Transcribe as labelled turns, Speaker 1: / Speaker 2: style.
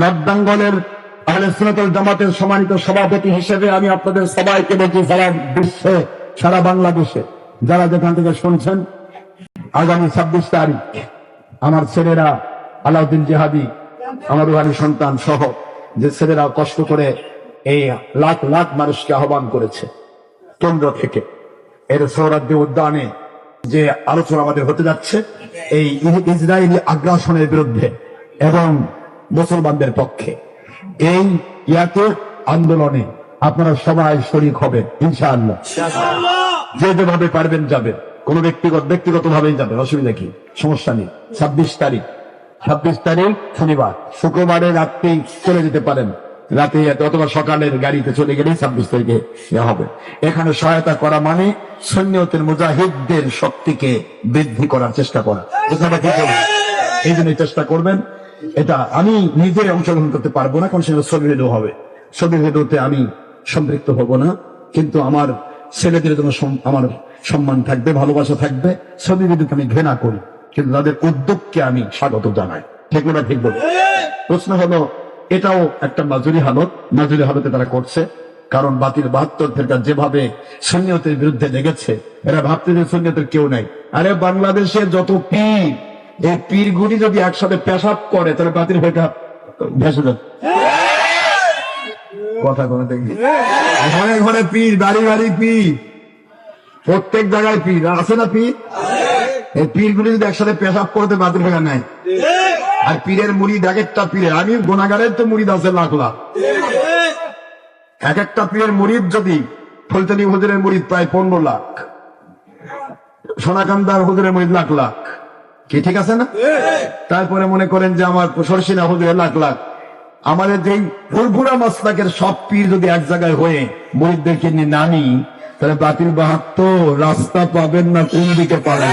Speaker 1: নর্দাঙ্গলের আহলে জামাতের সম্মানিত সভাপতি হিসেবে আমি আপনাদের সবাইকে বলছি, সারা বিশ্বে, সারা বাংলাদেশে যারা যেখান থেকে শুনছেন, আগামী ছাব্বিশ তারিখ আমার ছেলেরা আলাউদ্দিন জেহাদি, আমার রুহানি সন্তান সহ যে ছেলেরা কষ্ট করে এই লাখ লাখ মানুষকে আহ্বান করেছে কেন্দ্র থেকে। এর সৌরাজ্য উদ্যানে যে আলোচনা আমাদের হতে যাচ্ছে, এই ইসরায়েলি আগ্রাসনের বিরুদ্ধে এবং মুসলমানদের পক্ষে। এই ইয়াতে আন্দোলনে আপনারা সবাই শরিক হবেন ইনশাআল্লাহ। যে যেভাবে পারবেন যাবেন। কোন ব্যক্তিগত ব্যক্তিগত ভাবেই যাবেন অসুবিধা কি? সমস্যা নেই। ছাব্বিশ তারিখ। ছাব্বিশ তারিখ শনিবার। শুক্রবারে রাত্রেই চলে যেতে পারেন। রাতে অথবা সকালের গাড়িতে চলে গেলে ছাব্বিশ তারিখে হবে। এখানে সহায়তা করা মানে সৈন্যতের মুজাহিদদের শক্তিকে বৃদ্ধি করার চেষ্টা করা। এই! জন্য চেষ্টা করবেন। এটা আমি নিজে অংশগ্রহণ করতে পারব না সময় ছবি ভিডিও হবে। ভিডিওতে আমি সম্পৃক্ত হব না, কিন্তু আমার ছেলেদের জন্য আমার সম্মান থাকবে, ভালোবাসা থাকবে ভিডিওকে আমি ঘৃণা করি, কিন্তু তাদের উদ্যোগকে আমি স্বাগত জানাই। ঠিক না ঠিক বলি প্রশ্ন হলো, এটাও একটা মাজুরি হালত, মাজুরি হালতে তারা করছে, কারণ বাতিল বাহাত্তর থেকে যেভাবে সৈন্যতের বিরুদ্ধে লেগেছে, এরা ভাবতে যে সৈন্যতের কেউ নাই। আরে বাংলাদেশে যত পীর এই পীরগুলি যদি একসাথে পেশাব করে তাহলে বাতিল হয়ে ভেসে যাবে। কথা কোনো দেখি। ঘরে ঘরে পীর বাড়ি বাড়ি পীর। প্রত্যেক জায়গায় পীর। আছে না পীর? এই পীরগুলি যদি একসাথে পেশাব করতে বাতিল হয়ে নাই। আর পীরের মুড়ি এক একটা পীরের। আমি গোনাগারের তো মুড়িদ আছে লাখ লাখ। এক একটা পীরের মুড়িদ যদি ফুলতলি হুজুরের মুড়িদ প্রায় পনেরো লাখ। সোনাকান্দার হুজুরের মুড়িদ লাখ লাখ। কি ঠিক আছে না? তারপরে মনে করেন যে আমার সরসিনা হুজুরের লাখ লাখ। আমাদের যেই ফুলফুরা মাসলাকের সব পীর যদি এক জায়গায় হয়ে মুড়িদদেরকে নিয়ে নানি তাহলে বাতিল বাহাত্তর রাস্তা পাবেন না কোন দিকে পাবেন?